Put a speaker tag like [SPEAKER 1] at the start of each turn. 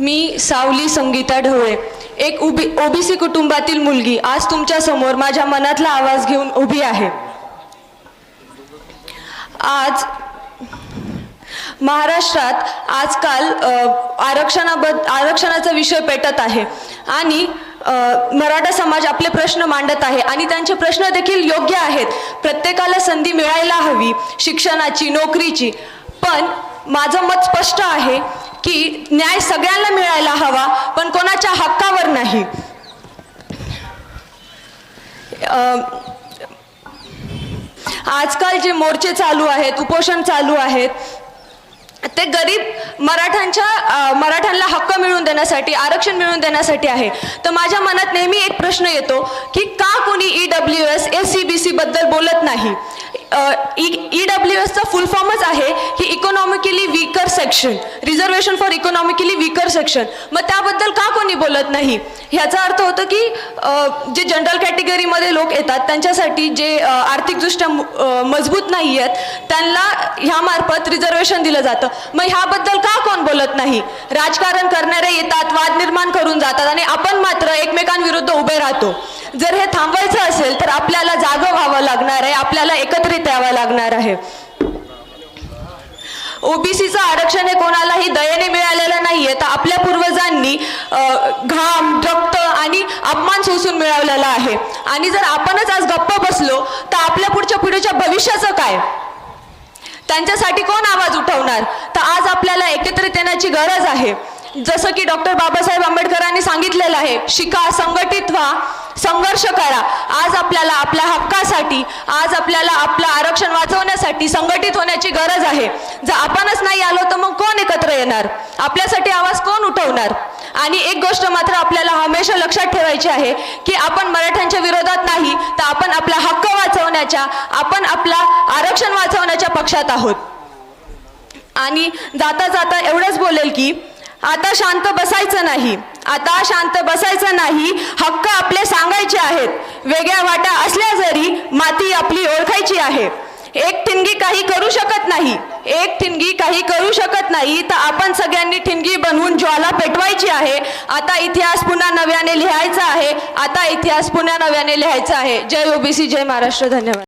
[SPEAKER 1] मी सावली संगीता ढवळे. एक उबी ओबीसी कुटुंबातील मुलगी. आज तुमच्यासमोर माझ्या मनातला आवाज घेऊन उभी आहे. आज महाराष्ट्रात आजकाल आरक्षणाबद्द आरक्षणाचा विषय पेटत आहे. आणि मराठा समाज आपले प्रश्न मांडत आहे आणि त्यांचे प्रश्न देखील योग्य आहेत. प्रत्येकाला संधी मिळायला हवी शिक्षणाची नोकरीची. पण माझं मत स्पष्ट आहे की न्याय सगळ्यांना मिळायला हवा पण कोणाच्या हक्कावर नाही. आजकाल जे मोर्चे चालू आहेत उपोषण चालू आहेत ते गरीब मराठ्यांच्या मराठ्यांना हक्क मिळवून देण्यासाठी आरक्षण मिळवून देण्यासाठी आहे. तर माझ्या मनात नेहमी एक प्रश्न येतो की का कोणी E W S S C B C बद्दल बोलत नाही? ई डब्ल्यू एसचा फुल फॉर्मच आहे की economically section reservation for economically weaker section मग त्याबद्दल का कोणी बोलत नाही? ह्याचा अर्थ होतो की जे जनरल कॅटेगरीमध्ये लोक येतात त्यांच्यासाठी जे आर्थिकदृष्ट्या मजबूत नाही आहेत त्यांना ह्यामार्फत रिझर्वेशन दिलं जातं. मग ह्याबद्दल का कोण बोलत नाही? राजकारण करणारे येतात वाद निर्माण करून जातात आणि आपण मात्र एकमेकांविरुद्ध उभे राहतो. जर हे थांबवायचं असेल तर आपल्याला जागं व्हावं लागणार आहे आपल्याला एकत्रित यावं लागणार आहे. ओबीसीचं आरक्षण हे कोणालाही दयेने मिळालेलं नाहीये. तर आपल्या पूर्वजांनी घाम रक्त आणि अपमान सोसून मिळवलेला आहे. आणि जर आपणच आज गप्प बसलो तर आपल्या पुढच्या पिढीच्या भविष्याचं काय? त्यांच्यासाठी कोण आवाज उठवणार? तर आज आपल्याला एकत्रित येण्याची गरज आहे. जसं की डॉक्टर बाबासाहेब आंबेडकरांनी सांगितलेलं आहे शिका संघटित व्हा संघर्ष करा. आज आपल्याला आपल्या हक्कासाठी आज आपल्याला आपलं आरक्षण वाचवण्यासाठी संघटित होण्याची गरज आहे. जर आपणच नाही आलो तर मग कोण एकत्र येणार? आपल्यासाठी आवाज कोण उठवणार? आणि एक गोष्ट मात्र आपल्याला हमेशा लक्षात ठेवायची आहे की आपण मराठ्यांच्या विरोधात नाही तर आपण आपला हक्क वाचवण्याच्या आपण आपला आरक्षण वाचवण्याच्या पक्षात आहोत. आणि जाता जाता एवढंच बोलेल की आता शांत बसायचं नाही. आता शांत बसायचं नाही हक्क आपले सांगायचे आहेत. वेगळ्या वाटा असल्या जरी माती आपली ओळखायची आहे. एक ठिणगी काही करू शकत नाही. एक ठिणगी काही करू शकत नाही तर आपण सगळ्यांनी ठिणगी बनवून ज्वाला पेटवायची आहे. आता इतिहास पुन्हा नव्याने लिहायचा आहे. आता इतिहास पुन्हा नव्याने लिहायचा आहे. जय ओबीसी जय महाराष्ट्र. धन्यवाद.